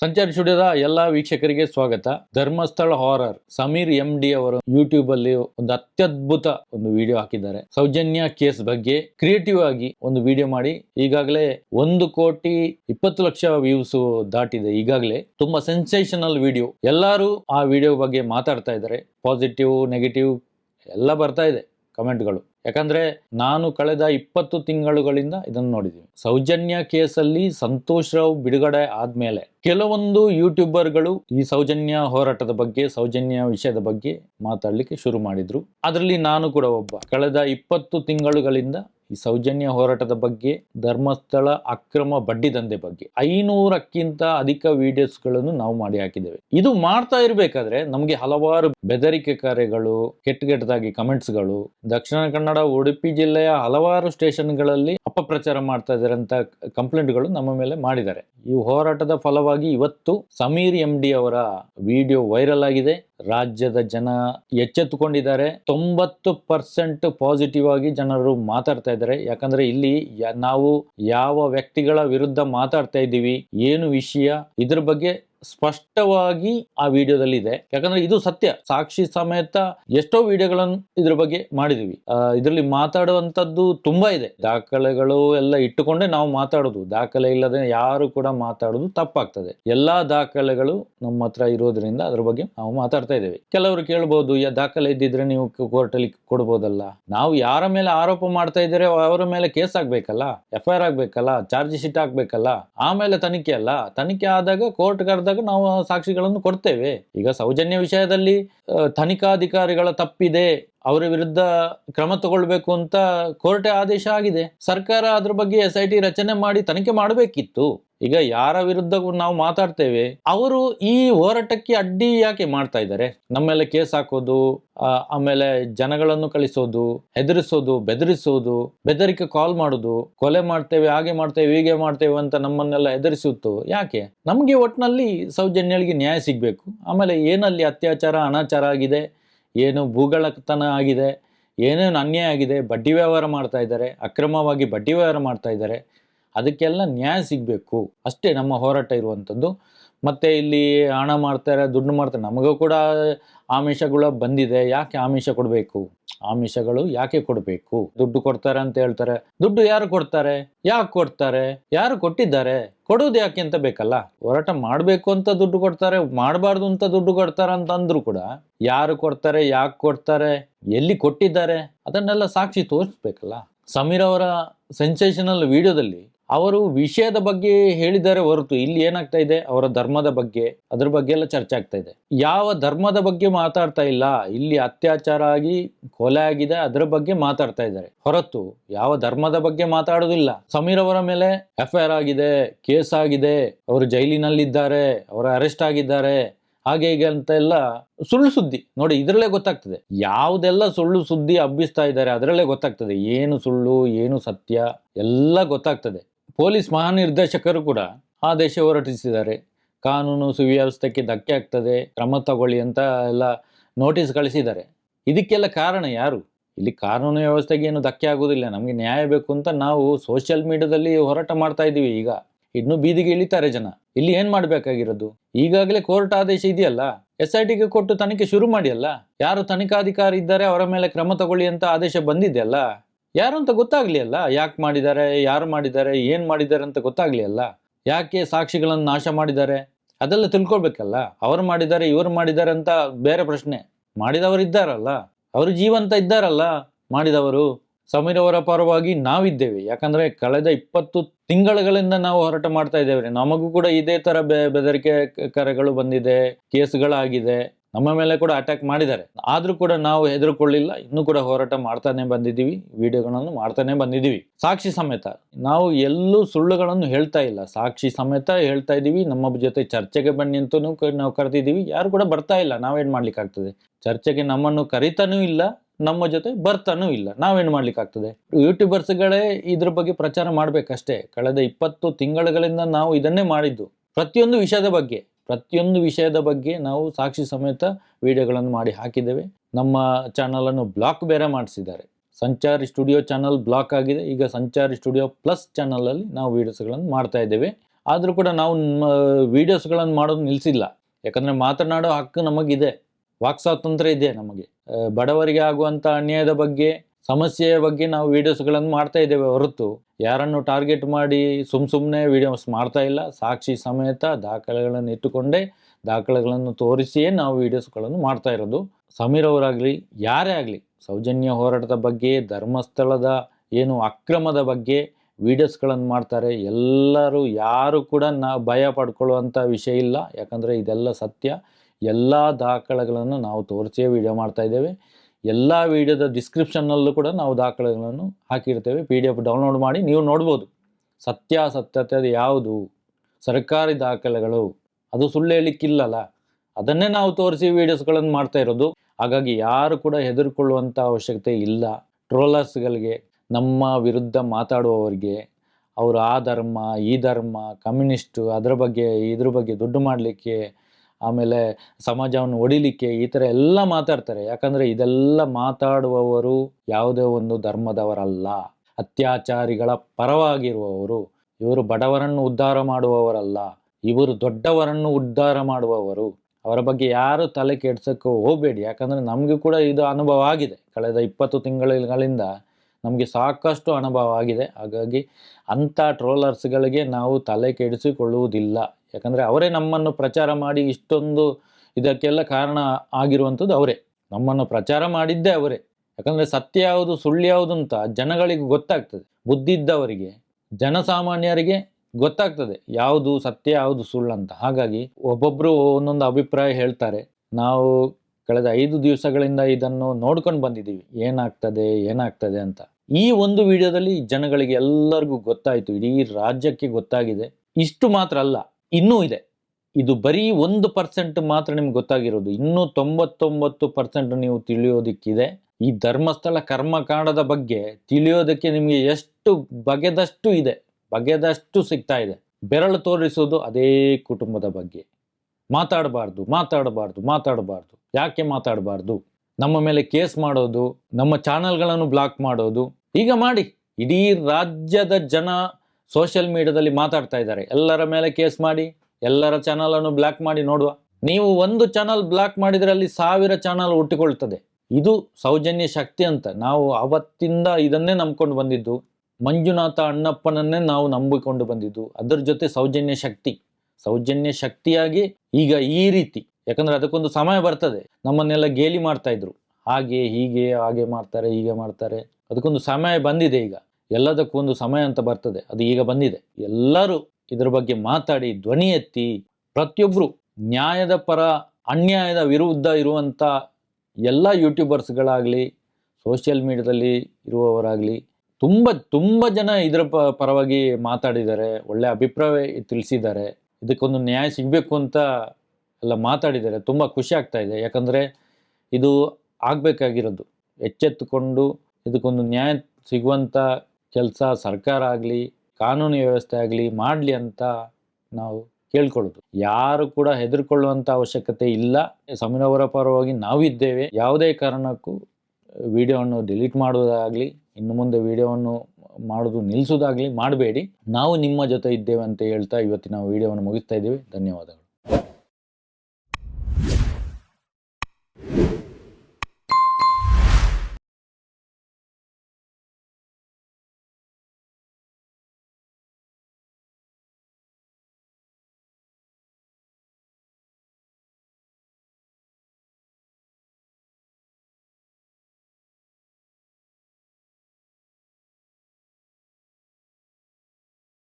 ಸಂಚಾರಿ ಸ್ಟುಡಿಯೋದ ಎಲ್ಲ ವೀಕ್ಷಕರಿಗೆ ಸ್ವಾಗತ. Dharmasthala horror Sameer M D ಅವರು ಯೂಟ್ಯೂಬ್ ಅಲ್ಲಿ ಒಂದು ಅತ್ಯದ್ಭುತ ಒಂದು ವಿಡಿಯೋ ಹಾಕಿದ್ದಾರೆ. ಸೌಜನ್ಯ ಕೇಸ್ ಬಗ್ಗೆ ಕ್ರಿಯೇಟಿವ್ ಆಗಿ ಒಂದು ವಿಡಿಯೋ ಮಾಡಿ. ಈಗಾಗಲೇ ಒಂದು ಕೋಟಿ ಇಪ್ಪತ್ತು ಲಕ್ಷ ವ್ಯೂಸ್ ದಾಟಿದೆ. ಈಗಾಗಲೇ ತುಂಬಾ ಸೆನ್ಸೇಷನಲ್ ವಿಡಿಯೋ ಎಲ್ಲರೂ ಆ ವಿಡಿಯೋ ಬಗ್ಗೆ ಮಾತಾಡ್ತಾ ಇದ್ದಾರೆ. ಪಾಸಿಟಿವ್ ನೆಗೆಟಿವ್ ಎಲ್ಲ ಬರ್ತಾ ಇದೆ. ಕಮೆಂಟ್ಗಳು ಯಾಕಂದ್ರೆ ನಾನು ಕಳೆದ ಇಪ್ಪತ್ತು ತಿಂಗಳುಗಳಿಂದ ಇದನ್ನು ನೋಡಿದ್ದೀನಿ ಸೌಜನ್ಯ ಕೇಸಲ್ಲಿ ಸಂತೋಷ್ ರಾವ್ ಬಿಡುಗಡೆ ಆದ್ಮೇಲೆ ಕೆಲವೊಂದು ಯೂಟ್ಯೂಬರ್ಗಳು ಈ ಸೌಜನ್ಯ ಹೋರಾಟದ ಬಗ್ಗೆ, ಸೌಜನ್ಯ ವಿಷಯದ ಬಗ್ಗೆ ಮಾತಾಡ್ಲಿಕ್ಕೆ ಶುರು ಮಾಡಿದ್ರು. ಅದರಲ್ಲಿ ನಾನು ಕೂಡ ಒಬ್ಬ. ಕಳೆದ ಇಪ್ಪತ್ತು ತಿಂಗಳುಗಳಿಂದ ಈ ಸೌಜನ್ಯ ಹೋರಾಟದ ಬಗ್ಗೆ, ಧರ್ಮಸ್ಥಳ ಅಕ್ರಮ ಬಡ್ಡಿ ದಂಧೆ ಬಗ್ಗೆ ಐನೂರಕ್ಕಿಂತ ಅಧಿಕ ವಿಡಿಯೋಸ್ಗಳನ್ನು ನಾವು ಮಾಡಿ ಹಾಕಿದ್ದೇವೆ. ಇದು ಮಾಡ್ತಾ ಇರಬೇಕಾದ್ರೆ ನಮಗೆ ಹಲವಾರು ಬೆದರಿಕೆ ಕಾರ್ಯಗಳು ಕೆಟ್ಟ ಕೆಟ್ಟದಾಗಿ ಕಮೆಂಟ್ಸ್ಗಳು, ದಕ್ಷಿಣ ಕನ್ನಡ, ಉಡುಪಿ ಜಿಲ್ಲೆಯ ಹಲವಾರು ಸ್ಟೇಷನ್ಗಳಲ್ಲಿ ಅಪಪ್ರಚಾರ ಮಾಡ್ತಾ ಇದ್ದಾರೆ ಅಂತ ಕಂಪ್ಲೇಂಟ್ಗಳು ನಮ್ಮ ಮೇಲೆ ಮಾಡಿದ್ದಾರೆ. ಈ ಹೋರಾಟದ ಫಲವಾಗಿ ಇವತ್ತು ಸಮೀರ್ ಎಂ ಡಿ ಅವರ ವಿಡಿಯೋ ವೈರಲ್ ಆಗಿದೆ. ರಾಜ್ಯದ ಜನ ಎಚ್ಚೆತ್ತುಕೊಂಡಿದ್ದಾರೆ. ತೊಂಬತ್ತು ಪರ್ಸೆಂಟ್ ಪಾಸಿಟಿವ್ ಆಗಿ ಜನರು ಮಾತಾಡ್ತಾ ಇದ್ದಾರೆ. ಯಾಕಂದ್ರೆ ಇಲ್ಲಿ ನಾವು ಯಾವ ವ್ಯಕ್ತಿಗಳ ವಿರುದ್ಧ ಮಾತಾಡ್ತಾ ಇದ್ದೀವಿ, ಏನು ವಿಷಯ, ಇದ್ರ ಬಗ್ಗೆ ಸ್ಪಷ್ಟವಾಗಿ ಆ ವಿಡಿಯೋದಲ್ಲಿ ಇದೆ ಯಾಕಂದ್ರೆ ಇದು ಸತ್ಯ. ಸಾಕ್ಷಿ ಸಮೇತ ಎಷ್ಟೋ ವಿಡಿಯೋಗಳನ್ನು ಇದ್ರ ಬಗ್ಗೆ ಮಾಡಿದೀವಿ. ಇದರಲ್ಲಿ ಮಾತಾಡುವಂತದ್ದು ತುಂಬಾ ಇದೆ. ದಾಖಲೆಗಳು ಎಲ್ಲ ಇಟ್ಟುಕೊಂಡೇ ನಾವು ಮಾತಾಡೋದು. ದಾಖಲೆ ಇಲ್ಲದೆ ಯಾರು ಕೂಡ ಮಾತಾಡೋದು ತಪ್ಪಾಗ್ತದೆ. ಎಲ್ಲಾ ದಾಖಲೆಗಳು ನಮ್ಮ ಹತ್ರ ಇರೋದ್ರಿಂದ ಅದ್ರ ಬಗ್ಗೆ ನಾವು ಮಾತಾಡ್ತಾ ಇದ್ದೇವೆ. ಕೆಲವರು ಕೇಳಬಹುದು ಯಾ, ದಾಖಲೆ ಇದ್ದಿದ್ರೆ ನೀವು ಕೋರ್ಟ್ ಅಲ್ಲಿ ಕೊಡ್ಬೋದಲ್ಲ? ನಾವು ಯಾರ ಮೇಲೆ ಆರೋಪ ಮಾಡ್ತಾ ಇದ್ದಾರೆ ಅವರ ಮೇಲೆ ಕೇಸ್ ಆಗ್ಬೇಕಲ್ಲ? ಎಫ್ ಐ ಆಗ್ಬೇಕಲ್ಲ? ಚಾರ್ಜ್ ಶೀಟ್ ಆಗ್ಬೇಕಲ್ಲ ಆಮೇಲೆ ತನಿಖೆ ಅಲ್ಲ? ತನಿಖೆ ಆದಾಗ ಕೋರ್ಟ್ ಕರೆದಾಗ ನಾವು ಸಾಕ್ಷಿಗಳನ್ನು ಕೊಡ್ತೇವೆ. ಈಗ ಸೌಜನ್ಯ ವಿಷಯದಲ್ಲಿ ತನಿಖಾಧಿಕಾರಿಗಳ ತಪ್ಪಿದೆ. ಅವರ ವಿರುದ್ಧ ಕ್ರಮ ತಗೊಳ್ಬೇಕು ಅಂತ ಕೋರ್ಟ್ ಆದೇಶ ಆಗಿದೆ. ಸರ್ಕಾರ ಅದ್ರ ಬಗ್ಗೆ ಎಸ್ ಐ ಟಿ ರಚನೆ ಮಾಡಿ ತನಿಖೆ ಮಾಡಬೇಕಿತ್ತು. ಈಗ ಯಾರ ವಿರುದ್ಧ ನಾವು ಮಾತಾಡ್ತೇವೆ, ಅವರು ಈ ಹೋರಾಟಕ್ಕೆ ಅಡ್ಡಿ ಯಾಕೆ ಮಾಡ್ತಾ ಇದ್ದಾರೆ? ನಮ್ಮೆಲ್ಲ ಕೇಸ್ ಹಾಕೋದು ಆಮೇಲೆ ಜನಗಳನ್ನು ಕಳಿಸೋದು, ಹೆದರಿಸೋದು, ಬೆದರಿಸೋದು, ಬೆದರಿಕೆ ಕಾಲ್ ಮಾಡೋದು, ಕೊಲೆ ಮಾಡ್ತೇವೆ, ಹಾಗೆ ಮಾಡ್ತೇವೆ, ಹೀಗೆ ಮಾಡ್ತೇವೆ ಅಂತ ನಮ್ಮನ್ನೆಲ್ಲ ಹೆದರಿಸುತ್ತು ಯಾಕೆ? ನಮಗೆ ಒಟ್ಟಿನಲ್ಲಿ ಸೌಜನ್ಯಗಳಿಗೆ ನ್ಯಾಯ ಸಿಗಬೇಕು. ಆಮೇಲೆ ಏನಲ್ಲಿ ಅತ್ಯಾಚಾರ, ಅನಾಚಾರ ಆಗಿದೆ, ಏನು ಭೂಗಳತನ ಆಗಿದೆ, ಏನೇನು ಅನ್ಯಾಯ ಆಗಿದೆ, ಬಡ್ಡಿ ವ್ಯವಹಾರ ಮಾಡ್ತಾ ಇದ್ದಾರೆ, ಅಕ್ರಮವಾಗಿ ಬಡ್ಡಿ ವ್ಯವಹಾರ ಮಾಡ್ತಾ ಇದ್ದಾರೆ ಅದಕ್ಕೆಲ್ಲ ನ್ಯಾಯ ಸಿಗಬೇಕು. ಅಷ್ಟೇ ನಮ್ಮ ಹೋರಾಟ ಇರುವಂಥದ್ದು. ಮತ್ತು ಇಲ್ಲಿ ಹಣ ಮಾಡ್ತಾರೆ, ದುಡ್ಡು ಮಾಡ್ತಾರೆ. ನಮಗೂ ಕೂಡ ಆಮಿಷಗಳು ಬಂದಿದೆ. ಯಾಕೆ ಆಮಿಷ ಕೊಡಬೇಕು? ಆಮಿಷಗಳು ಯಾಕೆ ಕೊಡಬೇಕು? ದುಡ್ಡು ಕೊಡ್ತಾರೆ ಅಂತ ಹೇಳ್ತಾರೆ. ದುಡ್ಡು ಯಾರು ಕೊಡ್ತಾರೆ? ಯಾಕೆ ಕೊಡ್ತಾರೆ? ಯಾರು ಕೊಟ್ಟಿದ್ದಾರೆ? ಕೊಡೋದು ಯಾಕೆ ಅಂತ ಬೇಕಲ್ಲ. ಹೋರಾಟ ಮಾಡಬೇಕು ಅಂತ ದುಡ್ಡು ಕೊಡ್ತಾರೆ, ಮಾಡಬಾರ್ದು ಅಂತ ದುಡ್ಡು ಕೊಡ್ತಾರೆ ಅಂತ ಅಂದ್ರು ಕೂಡ ಯಾರು ಕೊಡ್ತಾರೆ, ಯಾಕೆ ಕೊಡ್ತಾರೆ, ಎಲ್ಲಿ ಕೊಟ್ಟಿದ್ದಾರೆ, ಅದನ್ನೆಲ್ಲ ಸಾಕ್ಷಿ ತೋರಿಸ್ಬೇಕಲ್ಲ. ಸಮೀರ್ ಅವರ ಸೆನ್ಸೇಷನಲ್ ವಿಡಿಯೋದಲ್ಲಿ ಅವರು ವಿಷಯದ ಬಗ್ಗೆ ಹೇಳಿದ್ದಾರೆ ಹೊರತು ಇಲ್ಲಿ ಏನಾಗ್ತಾ ಇದೆ? ಅವರ ಧರ್ಮದ ಬಗ್ಗೆ, ಅದ್ರ ಬಗ್ಗೆ ಎಲ್ಲ ಚರ್ಚೆ ಆಗ್ತಾ ಇದೆ. ಯಾವ ಧರ್ಮದ ಬಗ್ಗೆ ಮಾತಾಡ್ತಾ ಇಲ್ಲ, ಇಲ್ಲಿ ಅತ್ಯಾಚಾರ ಆಗಿ ಕೊಲೆ ಆಗಿದೆ, ಅದರ ಬಗ್ಗೆ ಮಾತಾಡ್ತಾ ಇದ್ದಾರೆ. ಹೊರತು ಯಾವ ಧರ್ಮದ ಬಗ್ಗೆ ಮಾತಾಡೋದಿಲ್ಲ ಸಮೀರ್ ಅವರ ಮೇಲೆ ಎಫ್ ಆರ್ ಆಗಿದೆ, ಕೇಸ್ ಆಗಿದೆ, ಅವರು ಜೈಲಿನಲ್ಲಿದ್ದಾರೆ, ಅವರು ಅರೆಸ್ಟ್ ಆಗಿದ್ದಾರೆ. ಹಾಗೆ ಹೀಗೆ ಅಂತ ಎಲ್ಲ ಸುಳ್ಳು ಸುದ್ದಿ. ನೋಡಿ, ಇದರಲ್ಲೇ ಗೊತ್ತಾಗ್ತದೆ. ಯಾವುದೆಲ್ಲ ಸುಳ್ಳು ಸುದ್ದಿ ಹಬ್ಬಿಸ್ತಾ ಇದ್ದಾರೆ, ಅದರಲ್ಲೇ ಗೊತ್ತಾಗ್ತದೆ. ಏನು ಸುಳ್ಳು, ಏನು ಸತ್ಯ, ಎಲ್ಲ ಗೊತ್ತಾಗ್ತದೆ. ಪೊಲೀಸ್ ಮಹಾನಿರ್ದೇಶಕರು ಕೂಡ ಆದೇಶ ಹೊರಡಿಸಿದ್ದಾರೆ ಕಾನೂನು ಸುವ್ಯವಸ್ಥೆಗೆ ಧಕ್ಕೆ ಆಗ್ತದೆ, ಕ್ರಮ ತಗೊಳ್ಳಿ ಅಂತ ಎಲ್ಲ ನೋಟಿಸ್ ಕಳಿಸಿದ್ದಾರೆ. ಇದಕ್ಕೆಲ್ಲ ಕಾರಣ ಯಾರು? ಇಲ್ಲಿ ಕಾನೂನು ವ್ಯವಸ್ಥೆಗೆ ಏನು ಧಕ್ಕೆ ಆಗೋದಿಲ್ಲ ನಮಗೆ ನ್ಯಾಯ ಬೇಕು ಅಂತ ನಾವು ಸೋಷಿಯಲ್ ಮೀಡಿಯಾದಲ್ಲಿ ಹೋರಾಟ ಮಾಡ್ತಾ ಇದ್ದೀವಿ ಈಗ. ಇನ್ನು ಬೀದಿಗೆ ಇಳಿತಾರೆ ಜನ. ಇಲ್ಲಿ ಏನು ಮಾಡಬೇಕಾಗಿರೋದು? ಈಗಾಗಲೇ ಕೋರ್ಟ್ ಆದೇಶ ಇದೆಯಲ್ಲ? ಎಸ್ ಐ ಟಿಗೆ ಕೊಟ್ಟು ತನಿಖೆ ಶುರು ಮಾಡಿ ಅಲ್ಲ ಯಾರು ತನಿಖಾಧಿಕಾರಿ ಇದ್ದಾರೆ, ಅವರ ಮೇಲೆ ಕ್ರಮ ತಗೊಳ್ಳಿ ಅಂತ ಆದೇಶ ಬಂದಿದೆಯಲ್ಲ? ಯಾರು ಅಂತ ಗೊತ್ತಾಗ್ಲಿ ಅಲ್ಲ? ಯಾಕೆ ಮಾಡಿದ್ದಾರೆ? ಯಾರು ಮಾಡಿದ್ದಾರೆ? ಏನ್ ಮಾಡಿದ್ದಾರೆ ಅಂತ ಗೊತ್ತಾಗ್ಲಿ ಅಲ್ಲ? ಯಾಕೆ ಸಾಕ್ಷಿಗಳನ್ನು ನಾಶ ಮಾಡಿದ್ದಾರೆ? ಅದೆಲ್ಲ ತಿಳ್ಕೊಳ್ಬೇಕಲ್ಲ. ಅವ್ರು ಮಾಡಿದ್ದಾರೆ, ಇವರು ಮಾಡಿದ್ದಾರೆ ಅಂತ ಬೇರೆ ಪ್ರಶ್ನೆ. ಮಾಡಿದವರು ಇದ್ದಾರಲ್ಲ. ಅವರು ಜೀವಂತ ಇದ್ದಾರಲ್ಲ ಮಾಡಿದವರು. ಸಮೀರ್ ಅವರ ಪರವಾಗಿ ನಾವಿದ್ದೇವೆ. ಯಾಕಂದ್ರೆ ಕಳೆದ ಇಪ್ಪತ್ತು ತಿಂಗಳುಗಳಿಂದ ನಾವು ಹೋರಾಟ ಮಾಡ್ತಾ ಇದ್ದೇವೆ. ನಮಗೂ ಕೂಡ ಇದೇ ತರ ಬೆದರಿಕೆ ಕರೆಗಳು ಬಂದಿದೆ, ಕೇಸ್ಗಳಾಗಿದೆ. ನಮ್ಮ ಮೇಲೆ ಕೂಡ ಅಟ್ಯಾಕ್ ಮಾಡಿದ್ದಾರೆ. ಆದ್ರೂ ಕೂಡ ನಾವು ಹೆದರ್ಕೊಳ್ಳಿಲ್ಲ. ಇನ್ನೂ ಕೂಡ ಹೋರಾಟ ಮಾಡ್ತಾನೆ ಬಂದಿದ್ದೀವಿ. ವಿಡಿಯೋಗಳನ್ನು ಮಾಡ್ತಾನೆ ಬಂದಿದ್ದೀವಿ. ಸಾಕ್ಷಿ ಸಮೇತ. ನಾವು ಎಲ್ಲೂ ಸುಳ್ಳುಗಳನ್ನು ಹೇಳ್ತಾ ಇಲ್ಲ. ಸಾಕ್ಷಿ ಸಮೇತ ಹೇಳ್ತಾ ಇದ್ದೀವಿ. ನಮ್ಮ ಜೊತೆ ಚರ್ಚೆಗೆ ಬನ್ನಿ ಅಂತೂ ನಾವು ಕರೆದಿದ್ದೀವಿ. ಯಾರು ಕೂಡ ಬರ್ತಾ ಇಲ್ಲ. ನಾವೇನ್ ಮಾಡ್ಲಿಕ್ಕಾಗ್ತದೆ? ಚರ್ಚೆಗೆ ನಮ್ಮನ್ನು ಕರಿತಾನೂ ಇಲ್ಲ. ನಮ್ಮ ಜೊತೆ ಬರ್ತಾನೂ ಇಲ್ಲ. ನಾವೇನ್ ಮಾಡ್ಲಿಕ್ಕಾಗ್ತದೆ? ಯೂಟ್ಯೂಬರ್ಸ್ಗಳೇ ಇದ್ರ ಬಗ್ಗೆ ಪ್ರಚಾರ ಮಾಡ್ಬೇಕಷ್ಟೇ. ಕಳೆದ ಇಪ್ಪತ್ತು ತಿಂಗಳುಗಳಿಂದ ನಾವು ಇದನ್ನೇ ಮಾಡಿದ್ದು. ಪ್ರತಿಯೊಂದು ವಿಷಯದ ಬಗ್ಗೆ. ಪ್ರತಿಯೊಂದು ವಿಷಯದ ಬಗ್ಗೆ ನಾವು ಸಾಕ್ಷಿ ಸಮೇತ ವಿಡಿಯೋಗಳನ್ನು ಮಾಡಿ ಹಾಕಿದ್ದೇವೆ. ನಮ್ಮ ಚಾನಲನ್ನು ಬ್ಲಾಕ್ ಬೇರೆ ಮಾಡಿಸಿದ್ದಾರೆ. ಸಂಚಾರಿ ಸ್ಟುಡಿಯೋ ಚಾನಲ್ ಬ್ಲಾಕ್ ಆಗಿದೆ. ಈಗ ಸಂಚಾರಿ ಸ್ಟುಡಿಯೋ ಪ್ಲಸ್ ಚಾನಲಲ್ಲಿ ನಾವು ವಿಡಿಯೋಸ್ಗಳನ್ನು ಮಾಡ್ತಾ ಇದ್ದೇವೆ. ಆದರೂ ಕೂಡ ನಾವು ವಿಡಿಯೋಸ್ಗಳನ್ನು ಮಾಡೋದು ನಿಲ್ಲಿಸಿಲ್ಲ ಯಾಕಂದರೆ ಮಾತನಾಡೋ ಹಕ್ಕು ನಮಗಿದೆ. ವಾಕ್ ಸ್ವಾತಂತ್ರ್ಯ ಇದೆ ನಮಗೆ. ಬಡವರಿಗೆ ಆಗುವಂಥ ಅನ್ಯಾಯದ ಬಗ್ಗೆ ಸಮಸ್ಯೆಯ ಬಗ್ಗೆ ನಾವು ವೀಡಿಯೋಸ್ಗಳನ್ನು ಮಾಡ್ತಾ ಇದ್ದೇವೆ ಹೊರತು. ಯಾರನ್ನು ಟಾರ್ಗೆಟ್ ಮಾಡಿ ಸುಮ್ ಸುಮ್ಮನೆ ವಿಡಿಯೋಸ್ ಮಾಡ್ತಾ ಇಲ್ಲ. ಸಾಕ್ಷಿ ಸಮೇತ ದಾಖಲೆಗಳನ್ನು ಇಟ್ಟುಕೊಂಡೇ ದಾಖಲೆಗಳನ್ನು ತೋರಿಸಿಯೇ ನಾವು ವೀಡಿಯೋಸ್ಗಳನ್ನು ಮಾಡ್ತಾ ಇರೋದು. ಸಮೀರ್ ಅವರಾಗಲಿ, ಯಾರೇ ಆಗಲಿ, ಸೌಜನ್ಯ ಹೋರಾಟದ ಬಗ್ಗೆ, ಧರ್ಮಸ್ಥಳದ ಏನು ಅಕ್ರಮದ ಬಗ್ಗೆ ವಿಡಿಯೋಸ್ಗಳನ್ನು ಮಾಡ್ತಾರೆ. ಎಲ್ಲರೂ ಯಾರು ಕೂಡ ನಾ ಭಯ ಪಡ್ಕೊಳ್ಳುವಂಥ ವಿಷಯ ಇಲ್ಲ. ಯಾಕಂದರೆ ಇದೆಲ್ಲ ಸತ್ಯ. ಎಲ್ಲ ದಾಖಲೆಗಳನ್ನು ನಾವು ತೋರಿಸಿಯೇ ವಿಡಿಯೋ ಮಾಡ್ತಾ ಇದ್ದೇವೆ. ಎಲ್ಲ ವಿಡಿಯೋದ ಡಿಸ್ಕ್ರಿಪ್ಷನ್ನಲ್ಲೂ ಕೂಡ ನಾವು ದಾಖಲೆಗಳನ್ನು ಹಾಕಿರ್ತೇವೆ. ಪಿ ಡಿ ಎಫ್ ಡೌನ್ಲೋಡ್ ಮಾಡಿ ನೀವು ನೋಡ್ಬೋದು. ಸತ್ಯಾಸತ್ಯತೆ ಅದು ಯಾವುದು? ಸರ್ಕಾರಿ ದಾಖಲೆಗಳು? ಅದು ಸುಳ್ಳು ಹೇಳಲಿಕ್ಕಿಲ್ಲಲ್ಲ? ಅದನ್ನೇ ನಾವು ತೋರಿಸಿ ವೀಡಿಯೋಸ್ಗಳನ್ನು ಮಾಡ್ತಾ ಇರೋದು. ಹಾಗಾಗಿ ಯಾರು ಕೂಡ ಹೆದರ್ಕೊಳ್ಳುವಂಥ ಅವಶ್ಯಕತೆ ಇಲ್ಲ. ಟ್ರೋಲರ್ಸ್ಗಳಿಗೆ, ನಮ್ಮ ವಿರುದ್ಧ ಮಾತಾಡುವವರಿಗೆ ಅವರು ಆ ಧರ್ಮ, ಈ ಧರ್ಮ, ಕಮ್ಯುನಿಸ್ಟು ಅದರ ಬಗ್ಗೆ, ಇದ್ರ ಬಗ್ಗೆ ದುಡ್ಡು ಮಾಡಲಿಕ್ಕೆ ಆಮೇಲೆ ಸಮಾಜವನ್ನು ಒಡಿಲಿಕ್ಕೆ ಈ ಥರ ಎಲ್ಲ ಮಾತಾಡ್ತಾರೆ. ಯಾಕಂದರೆ ಇದೆಲ್ಲ ಮಾತಾಡುವವರು ಯಾವುದೇ ಒಂದು ಧರ್ಮದವರಲ್ಲ. ಅತ್ಯಾಚಾರಿಗಳ ಪರವಾಗಿರುವವರು. ಇವರು ಬಡವರನ್ನು ಉದ್ಧಾರ ಮಾಡುವವರಲ್ಲ. ಇವರು ದೊಡ್ಡವರನ್ನು ಉದ್ಧಾರ ಮಾಡುವವರು. ಅವರ ಬಗ್ಗೆ ಯಾರು ತಲೆ ಕೆಡ್ಸೋಕ್ಕೆ ಹೋಗಬೇಡಿ. ಯಾಕಂದರೆ ನಮಗೂ ಕೂಡ ಇದು ಅನುಭವ ಆಗಿದೆ. ಕಳೆದ ಇಪ್ಪತ್ತು ತಿಂಗಳುಗಳಿಂದ ನಮಗೆ ಸಾಕಷ್ಟು ಅನುಭವ ಆಗಿದೆ. ಹಾಗಾಗಿ ಅಂಥ ಟ್ರೋಲರ್ಸ್ಗಳಿಗೆ ನಾವು ತಲೆ ಕೆಡಿಸಿಕೊಳ್ಳುವುದಿಲ್ಲ. ಯಾಕಂದರೆ ಅವರೇ ನಮ್ಮನ್ನು ಪ್ರಚಾರ ಮಾಡಿ ಇಷ್ಟೊಂದು ಇದಕ್ಕೆಲ್ಲ ಕಾರಣ ಆಗಿರುವಂಥದ್ದು ಅವರೇ. ನಮ್ಮನ್ನು ಪ್ರಚಾರ ಮಾಡಿದ್ದೇ ಅವರೇ. ಯಾಕಂದರೆ ಸತ್ಯ ಯಾವುದು, ಸುಳ್ಳು ಯಾವುದು ಅಂತ ಜನಗಳಿಗೆ ಗೊತ್ತಾಗ್ತದೆ. ಬುದ್ಧಿ ಇದ್ದವರಿಗೆ, ಜನಸಾಮಾನ್ಯರಿಗೆ ಗೊತ್ತಾಗ್ತದೆ ಯಾವುದು ಸತ್ಯ, ಯಾವುದು ಸುಳ್ಳು ಅಂತ. ಹಾಗಾಗಿ ಒಬ್ಬೊಬ್ಬರು ಒಂದೊಂದು ಅಭಿಪ್ರಾಯ ಹೇಳ್ತಾರೆ. ನಾವು ಕಳೆದ ಐದು ದಿವಸಗಳಿಂದ ಇದನ್ನು ನೋಡ್ಕೊಂಡು ಬಂದಿದ್ದೀವಿ. ಏನಾಗ್ತದೆ ಏನಾಗ್ತದೆ ಅಂತ. ಈ ಒಂದು ವಿಡಿಯೋದಲ್ಲಿ ಜನಗಳಿಗೆ ಎಲ್ಲರಿಗೂ ಗೊತ್ತಾಯಿತು. ಇಡೀ ರಾಜ್ಯಕ್ಕೆ ಗೊತ್ತಾಗಿದೆ. ಇಷ್ಟು ಮಾತ್ರ ಅಲ್ಲ. ಇನ್ನೂ ಇದೆ. ಇದು ಬರೀ ಒಂದು ಪರ್ಸೆಂಟ್ ಮಾತ್ರ ನಿಮ್ಗೆ ಗೊತ್ತಾಗಿರೋದು. ಇನ್ನೂ ತೊಂಬತ್ತೊಂಬತ್ತು ಪರ್ಸೆಂಟ್ ನೀವು ತಿಳಿಯೋದಕ್ಕಿದೆ. ಈ ಧರ್ಮಸ್ಥಳ ಕರ್ಮಕಾಂಡದ ಬಗ್ಗೆ ತಿಳಿಯೋದಕ್ಕೆ ನಿಮಗೆ ಎಷ್ಟು ಬಗೆದಷ್ಟು ಇದೆ. ಬಗೆದಷ್ಟು ಸಿಗ್ತಾ ಇದೆ. ಬೆರಳು ತೋರಿಸೋದು ಅದೇ ಕುಟುಂಬದ ಬಗ್ಗೆ. ಮಾತಾಡಬಾರ್ದು ಮಾತಾಡಬಾರ್ದು ಮಾತಾಡಬಾರ್ದು. ಯಾಕೆ ಮಾತಾಡಬಾರ್ದು? ನಮ್ಮ ಮೇಲೆ ಕೇಸ್ ಮಾಡೋದು, ನಮ್ಮ ಚಾನೆಲ್ಗಳನ್ನು ಬ್ಲಾಕ್ ಮಾಡೋದು. ಈಗ ಮಾಡಿ. ಇಡೀ ರಾಜ್ಯದ ಜನ ಸೋಷಿಯಲ್ ಮೀಡಿಯಾದಲ್ಲಿ ಮಾತಾಡ್ತಾ ಇದ್ದಾರೆ. ಎಲ್ಲರ ಮೇಲೆ ಕೇಸ್ ಮಾಡಿ, ಎಲ್ಲರ ಚಾನಲನ್ನು ಬ್ಲಾಕ್ ಮಾಡಿ ನೋಡುವ. ನೀವು ಒಂದು ಚಾನಲ್ ಬ್ಲಾಕ್ ಮಾಡಿದ್ರೆ ಅಲ್ಲಿ ಸಾವಿರ ಚಾನಲ್ ಹುಟ್ಟಿಕೊಳ್ತದೆ. ಇದು ಸೌಜನ್ಯ ಶಕ್ತಿ ಅಂತ. ನಾವು ಅವತ್ತಿಂದ ಇದನ್ನೇ ನಂಬ್ಕೊಂಡು ಬಂದಿದ್ದು, ಮಂಜುನಾಥ ಅಣ್ಣಪ್ಪನನ್ನೇ ನಾವು ನಂಬಿಕೊಂಡು ಬಂದಿದ್ದು. ಅದರ ಜೊತೆ ಸೌಜನ್ಯ ಶಕ್ತಿ. ಸೌಜನ್ಯ ಶಕ್ತಿಯಾಗಿ ಈಗ ಈ ರೀತಿ, ಯಾಕಂದ್ರೆ ಅದಕ್ಕೊಂದು ಸಮಯ ಬರ್ತದೆ. ನಮ್ಮನ್ನೆಲ್ಲ ಗೇಲಿ ಮಾಡ್ತಾ ಇದ್ರು. ಹಾಗೆ ಹೀಗೆ, ಹಾಗೆ ಮಾಡ್ತಾರೆ, ಹೀಗೆ ಮಾಡ್ತಾರೆ. ಅದಕ್ಕೊಂದು ಸಮಯ ಬಂದಿದೆ ಈಗ. ಎಲ್ಲದಕ್ಕೂ ಒಂದು ಸಮಯ ಅಂತ ಬರ್ತದೆ. ಅದು ಈಗ ಬಂದಿದೆ. ಎಲ್ಲರೂ ಇದರ ಬಗ್ಗೆ ಮಾತಾಡಿ ಧ್ವನಿ ಎತ್ತಿ ಪ್ರತಿಯೊಬ್ಬರು ನ್ಯಾಯದ ಪರ ಅನ್ಯಾಯದ ವಿರುದ್ಧ ಇರುವಂಥ ಎಲ್ಲ ಯೂಟ್ಯೂಬರ್ಸ್ಗಳಾಗಲಿ, ಸೋಷಿಯಲ್ ಮೀಡಿಯಾದಲ್ಲಿ ಇರುವವರಾಗಲಿ, ತುಂಬ ತುಂಬ ಜನ ಇದರ ಪ, ಪರವಾಗಿ ಮಾತಾಡಿದ್ದಾರೆ. ಒಳ್ಳೆ ಅಭಿಪ್ರಾಯ ತಿಳಿಸಿದ್ದಾರೆ. ಇದಕ್ಕೊಂದು ನ್ಯಾಯ ಸಿಗಬೇಕು ಅಂತ ಎಲ್ಲ ಮಾತಾಡಿದ್ದಾರೆ. ತುಂಬ ಖುಷಿ ಆಗ್ತಾ ಇದೆ. ಯಾಕಂದರೆ ಇದು ಆಗಬೇಕಾಗಿರೋದು. ಎಚ್ಚೆತ್ತುಕೊಂಡು ಇದಕ್ಕೊಂದು ನ್ಯಾಯ ಸಿಗುವಂಥ ಕೆಲಸ ಸರ್ಕಾರ ಆಗಲಿ, ಕಾನೂನು ವ್ಯವಸ್ಥೆ ಆಗಲಿ ಮಾಡಲಿ ಅಂತ ನಾವು ಕೇಳ್ಕೊಳ್ಳೋದು. ಯಾರು ಕೂಡ ಹೆದರ್ಕೊಳ್ಳುವಂಥ ಅವಶ್ಯಕತೆ ಇಲ್ಲ. ಸಮೀರವರ ಪರವಾಗಿ ನಾವು ಇದ್ದೇವೆ. ಯಾವುದೇ ಕಾರಣಕ್ಕೂ ವಿಡಿಯೋವನ್ನು ಡಿಲೀಟ್ ಮಾಡೋದಾಗಲಿ ಇನ್ನು ಮುಂದೆ ವಿಡಿಯೋವನ್ನು ಮಾಡೋದು ನಿಲ್ಲಿಸೋದಾಗಲಿ ಮಾಡಬೇಡಿ. ನಾವು ನಿಮ್ಮ ಜೊತೆ ಇದ್ದೇವೆ ಅಂತ ಹೇಳ್ತಾ ಇವತ್ತಿನ ವಿಡಿಯೋವನ್ನು ಮುಗಿಸ್ತಾ ಇದ್ದೇವೆ. ಧನ್ಯವಾದಗಳು.